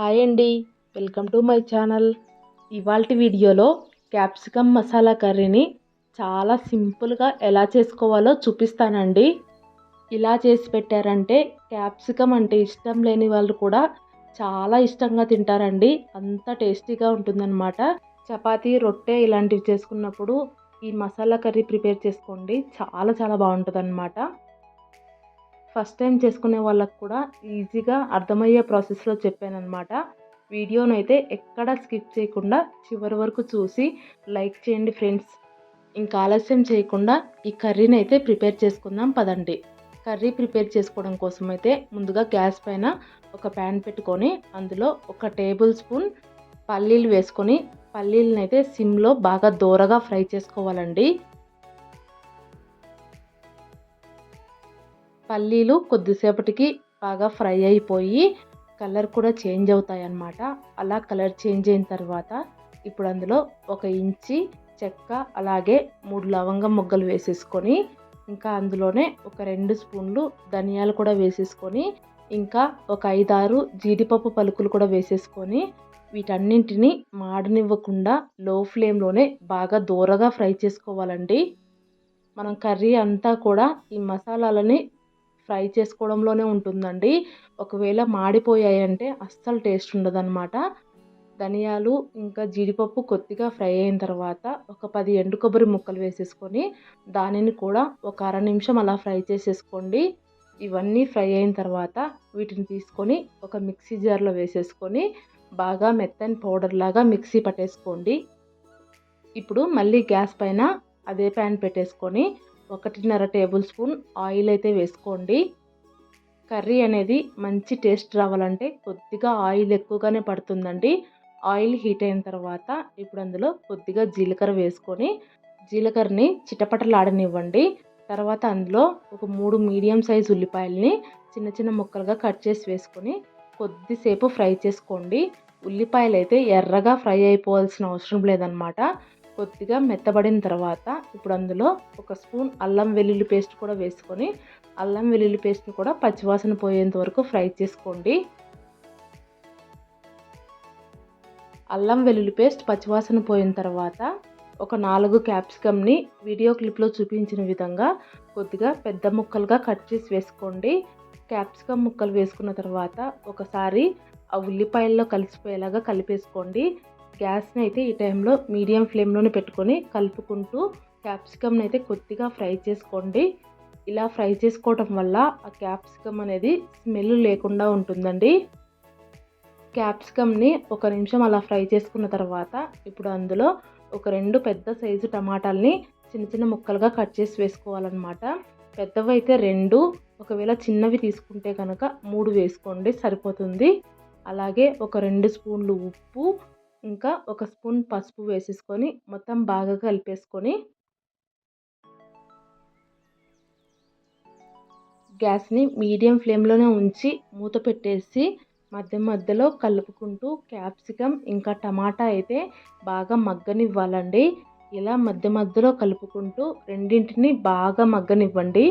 Hi అండి. Welcome to my channel. ఇవాల్టి వీడియోలో క్యాప్సికమ్ మసాలా కర్రీని చాలా సింపుల్గా ఎలా చేసుకోవాలో చూపిస్తానండి. ఇలా చేసి పెట్టారంటే క్యాప్సికమ్ అంటే ఇష్టం లేని వాళ్ళు కూడా చాలా ఇష్టంగా తింటారండి. అంత టేస్టీగా ఉంటుందన్నమాట. చపాతీ రొట్టె ఇలాంటివి చేసుకున్నప్పుడు ఈ మసాలా కర్రీ ప్రిపేర్ చేసుకోండి. చాలా చాలా బాగుంటుంది ఫస్ట్ టైం చేసుకునే వాళ్ళకు కూడా ఈజీగా అర్థమయ్యే ప్రాసెస్లో చెప్పానమాట వీడియోను అయితే ఎక్కడ స్కిప్ చేయకుండా చివరి వరకు చూసి లైక్ చేయండి ఫ్రెండ్స్. ఇంకా ఆలస్యం చేయకుండా ఈ కర్రీని అయితే ప్రిపేర్ చేసుకుందాం పదండి. కర్రీ ప్రిపేర్ చేసుకోవడం కోసం అయితే ముందుగా గ్యాస్ పైన ఒక ప్యాన్ పెట్టుకొని అందులో ఒక టేబుల్ స్పూన్ పల్లీలు వేసుకొని పల్లీలను అయితే సిమ్లో బాగా దూరగా ఫ్రై చేసుకోవాలండి. పల్లీలు కొద్దిసేపటికి బాగా ఫ్రై అయిపోయి కలర్ కూడా చేంజ్ అవుతాయి అన్నమాట అలా కలర్ చేంజ్ అయిన తర్వాత ఇప్పుడు అందులో ఒక ఇంచి చెక్క అలాగే మూడు లవంగం మొగ్గలు వేసేసుకొని ఇంకా అందులోనే ఒక రెండు స్పూన్లు ధనియాలు కూడా వేసేసుకొని ఇంకా ఒక ఐదారు జీడిపప్పు పలుకులు కూడా వేసేసుకొని వీటన్నింటిని మాడనివ్వకుండా లో ఫ్లేమ్లోనే బాగా దూరగా ఫ్రై చేసుకోవాలండి. మనం కర్రీ అంతా కూడా ఈ మసాలాలని ఫ్రై చేసుకోవడంలోనే ఉంటుందండి. ఒకవేళ మాడిపోయాయంటే అస్సలు టేస్ట్ ఉండదన్నమాట. ధనియాలు ఇంకా జీడిపప్పు కొద్దిగా ఫ్రై అయిన తర్వాత ఒక పది ఎండు కొబ్బరి ముక్కలు వేసేసుకొని దానిని కూడా ఒక అర నిమిషం అలా ఫ్రై చేసేసుకోండి. ఇవన్నీ ఫ్రై అయిన తర్వాత వీటిని తీసుకొని ఒక మిక్సీ జార్లో వేసేసుకొని బాగా మెత్తని పౌడర్ లాగా మిక్సీ పట్టేసుకోండి. ఇప్పుడు మళ్ళీ గ్యాస్ పైన అదే ప్యాన్ పెట్టేసుకొని ఒకటిన్నర టేబుల్ స్పూన్ ఆయిల్ అయితే వేసుకోండి. కర్రీ అనేది మంచి టేస్ట్ రావాలంటే కొద్దిగా ఆయిల్ ఎక్కువగానే పడుతుందండి. ఆయిల్ హీట్ అయిన తర్వాత ఇప్పుడు అందులో కొద్దిగా జీలకర్ర వేసుకొని జీలకర్రని చిటపటలాడనివ్వండి. తర్వాత అందులో ఒక మూడు మీడియం సైజ్ ఉల్లిపాయలని చిన్న చిన్న ముక్కలుగా కట్ చేసి వేసుకొని కొద్దిసేపు ఫ్రై చేసుకోండి. ఉల్లిపాయలు అయితే ఎర్రగా ఫ్రై అయిపోవాల్సిన అవసరం లేదనమాట. కొద్దిగా మెత్తబడిన తర్వాత ఇప్పుడు అందులో ఒక స్పూన్ అల్లం వెల్లుల్లి పేస్ట్ కూడా వేసుకొని అల్లం వెల్లుల్లి పేస్ట్ని కూడా పచ్చివాసన పోయేంత వరకు ఫ్రై చేసుకోండి. అల్లం వెల్లుల్లి పేస్ట్ పచ్చివాసన పోయిన తర్వాత ఒక నాలుగు క్యాప్సికమ్ని వీడియో క్లిప్లో చూపించిన విధంగా కొద్దిగా పెద్ద ముక్కలుగా కట్ చేసి వేసుకోండి. క్యాప్సికమ్ ముక్కలు వేసుకున్న తర్వాత ఒకసారి ఆ ఉల్లిపాయల్లో కలిసిపోయేలాగా కలిపేసుకోండి. గ్యాస్ని అయితే ఈ టైంలో మీడియం ఫ్లేమ్లోనే పెట్టుకొని కలుపుకుంటూ క్యాప్సికమ్ని అయితే కొద్దిగా ఫ్రై చేసుకోండి. ఇలా ఫ్రై చేసుకోవటం వల్ల ఆ క్యాప్సికమ్ అనేది స్మెల్ లేకుండా ఉంటుందండి. క్యాప్సికమ్ని ఒక నిమిషం అలా ఫ్రై చేసుకున్న తర్వాత ఇప్పుడు అందులో ఒక రెండు పెద్ద సైజు టమాటాలని చిన్న చిన్న ముక్కలుగా కట్ చేసి వేసుకోవాలన్నమాట. పెద్దవి అయితే రెండు ఒకవేళ చిన్నవి తీసుకుంటే కనుక మూడు వేసుకోండి సరిపోతుంది. అలాగే ఒక రెండు స్పూన్లు ఉప్పు ఇంకా ఒక స్పూన్ పసుపు వేసేసుకొని మొత్తం బాగా కలిపేసుకొని గ్యాస్ని మీడియం ఫ్లేమ్లోనే ఉంచి మూత పెట్టేసి మధ్య మధ్యలో కలుపుకుంటూ క్యాప్సికమ్ ఇంకా టమాటా అయితే బాగా మగ్గనివ్వాలండి. ఇలా మధ్య మధ్యలో కలుపుకుంటూ రెండింటిని బాగా మగ్గనివ్వండి.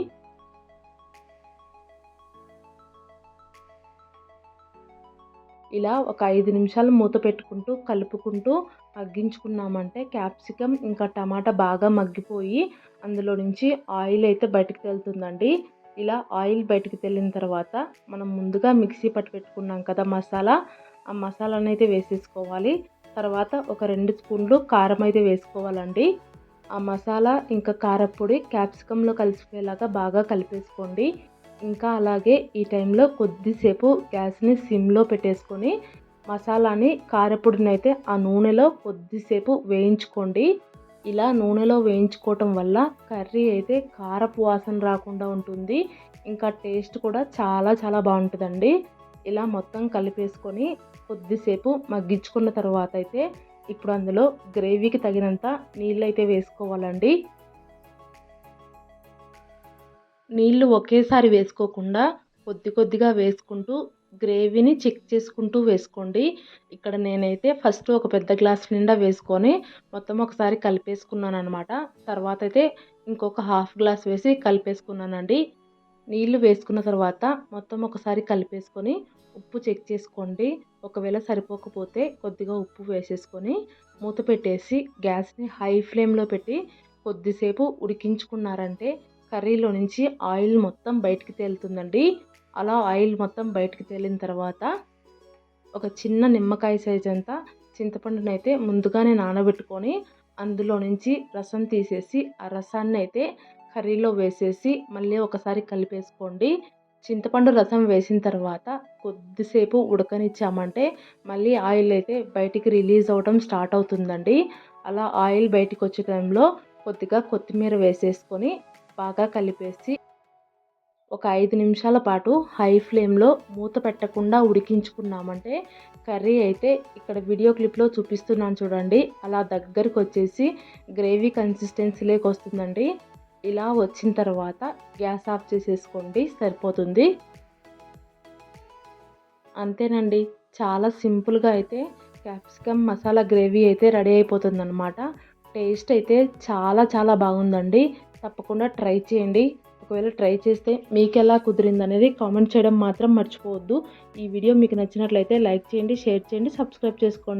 ఇలా ఒక ఐదు నిమిషాలు మూత పెట్టుకుంటూ కలుపుకుంటూ మగ్గించుకున్నామంటే క్యాప్సికమ్ ఇంకా టమాటా బాగా మగ్గిపోయి అందులో నుంచి ఆయిల్ అయితే బయటకు వెళ్తుందండి ఇలా ఆయిల్ బయటకు తెలిన తర్వాత మనం ముందుగా మిక్సీ పట్టు పెట్టుకున్నాం కదా మసాలా. ఆ మసాలాను అయితే వేసేసుకోవాలి. తర్వాత ఒక రెండు స్పూన్లు కారం అయితే వేసుకోవాలండి. ఆ మసాలా ఇంకా కారపొడి క్యాప్సికంలో కలిసిపోయేలాగా బాగా కలిపేసుకోండి. ఇంకా అలాగే ఈ టైంలో కొద్దిసేపు గ్యాస్ని సిమ్లో పెట్టేసుకొని మసాలాని కారపొడిని అయితే ఆ నూనెలో కొద్దిసేపు వేయించుకోండి. ఇలా నూనెలో వేయించుకోవటం వల్ల కర్రీ అయితే కారపు వాసన రాకుండా ఉంటుంది. ఇంకా టేస్ట్ కూడా చాలా చాలా బాగుంటుందండి. ఇలా మొత్తం కలిపేసుకొని కొద్దిసేపు మగ్గించుకున్న తర్వాత అయితే ఇప్పుడు అందులో గ్రేవీకి తగినంత నీళ్ళు అయితే వేసుకోవాలండి. నీళ్ళు ఒకేసారి వేసుకోకుండా కొద్ది కొద్దిగా వేసుకుంటూ గ్రేవీని చెక్ చేసుకుంటూ వేసుకోండి. ఇక్కడ నేనైతే ఫస్ట్ ఒక పెద్ద గ్లాస్ నిండా వేసుకొని మొత్తం ఒకసారి కలిపేసుకున్నాను అనమాట తర్వాత అయితే ఇంకొక హాఫ్ గ్లాస్ వేసి కలిపేసుకున్నానండి. నీళ్ళు వేసుకున్న తర్వాత మొత్తం ఒకసారి కలిపేసుకొని ఉప్పు చెక్ చేసుకోండి. ఒకవేళ సరిపోకపోతే కొద్దిగా ఉప్పు వేసేసుకొని మూత పెట్టేసి గ్యాస్ని హై ఫ్లేమ్లో పెట్టి కొద్దిసేపు ఉడికించుకున్నారంటే కర్రీలో నుంచి ఆయిల్ మొత్తం బయటికి తేలుతుందండి. అలా ఆయిల్ మొత్తం బయటికి తేలిన తర్వాత ఒక చిన్న నిమ్మకాయ సైజ్ అంతా చింతపండుని అయితే ముందుగానే నానబెట్టుకొని అందులో నుంచి రసం తీసేసి ఆ రసాన్ని అయితే కర్రీలో వేసేసి మళ్ళీ ఒకసారి కలిపేసుకోండి. చింతపండు రసం వేసిన తర్వాత కొద్దిసేపు ఉడకనిచ్చామంటే మళ్ళీ ఆయిల్ అయితే బయటికి రిలీజ్ అవ్వడం స్టార్ట్ అవుతుందండి. అలా ఆయిల్ బయటికి వచ్చే టైంలో కొద్దిగా కొత్తిమీర వేసేసుకొని బాగా కలిపేసి ఒక ఐదు నిమిషాల పాటు హై ఫ్లేమ్లో మూత పెట్టకుండా ఉడికించుకున్నామంటే కర్రీ అయితే ఇక్కడ వీడియో క్లిప్లో చూపిస్తున్నాను చూడండి. అలా దగ్గరకు వచ్చేసి గ్రేవీ కన్సిస్టెన్సీలోకి వస్తుందండి. ఇలా వచ్చిన తర్వాత గ్యాస్ ఆఫ్ చేసేసుకోండి సరిపోతుంది. అంతేనండి. చాలా సింపుల్గా అయితే క్యాప్సికమ్ మసాలా గ్రేవీ అయితే రెడీ అయిపోతుంది అనమాట టేస్ట్ అయితే చాలా చాలా బాగుందండి. తప్పకుండా ట్రై చేయండి. ఒకవేళ ట్రై చేస్తే మీకు ఎలా కుదిరింది అనేది కామెంట్ చేయడం మాత్రం మర్చిపోవద్దు. ఈ వీడియో మీకు నచ్చినట్లయితే లైక్ చేయండి షేర్ చేయండి సబ్స్క్రైబ్ చేసుకోండి.